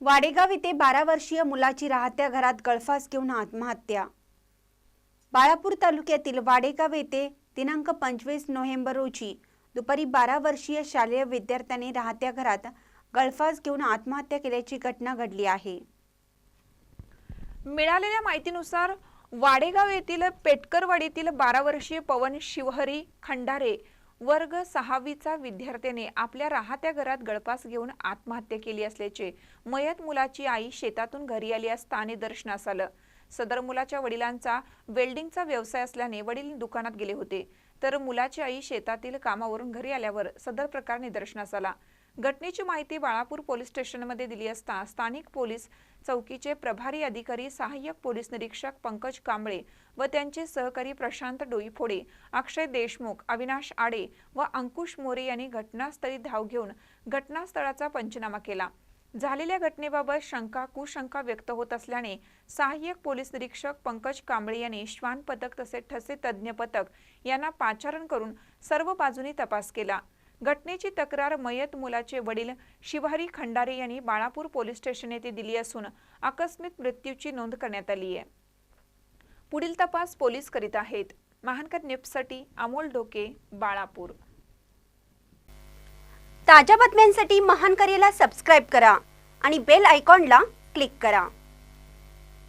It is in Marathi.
वाडेगाव येथे बारा वर्षीय मुलाची राहत्या घरात गळफास घेऊन आत्महत्या. बाळापूर तालुक्यातील वाडेगाव येथे दिनांक पंचवीस नोव्हेंबर रोजी दुपारी बारा वर्षीय शालेय विद्यार्थ्याने राहत्या घरात गळफास घेऊन आत्महत्या केल्याची घटना घडली आहे. मिळालेल्या माहितीनुसार वाडेगाव येथील पेटकरवाडीतील बारा वर्षीय पवन शिवहरी खंडारे वर्ग सहावीचा विद्यार्थ्याने आपल्या राहत्या घरात गळपास घेऊन आत्महत्या केली असल्याचे मयत मुलाची आई शेतातून घरी आली असता निदर्शनास आलं. सदर मुलाच्या वडिलांचा वेल्डिंगचा व्यवसाय असल्याने वडील दुकानात गेले होते. तर मुलाची आई शेतातील कामावरून घरी आल्यावर सदर प्रकार निदर्शनास आला. घटनेची माहिती बाळापूर पोलीस स्टेशनमध्ये दिली असता स्थानिक पोलीस चौकीचे प्रभारी अधिकारी सहाय्यक पोलीस निरीक्षक पंकज कांबळे व त्यांचे सहकारी प्रशांत डोईफोडे अक्षय देशमुख अविनाश आडे व अंकुश मोरे यांनी घटनास्थळी धाव घेऊन घटनास्थळाचा पंचनामा केला. झालेल्या घटनेबाबत शंका कुशंका व्यक्त होत असल्याने सहाय्यक पोलीस निरीक्षक पंकज कांबळे यांनी श्वान पथक तसेच ठसे तज्ज्ञ पथक यांना पाचारण करून सर्व बाजूनी तपास केला. घटनेची तक्रार मयत मुलाचे वडील शिवहरी खंडारे यांनी बाळापूर पोलीस स्टेशन येथे दिली असून आकस्मिक मृत्यूची नोंद करण्यात आली आहे. पुढील तपास पोलीस करीत आहेत. महानकर नेपसाठी अमोल ढोके बाळापूर. ताज्या बातम्यांसाठी महानकरेला सबस्क्राईब करा आणि बेल आयकॉनला क्लिक करा.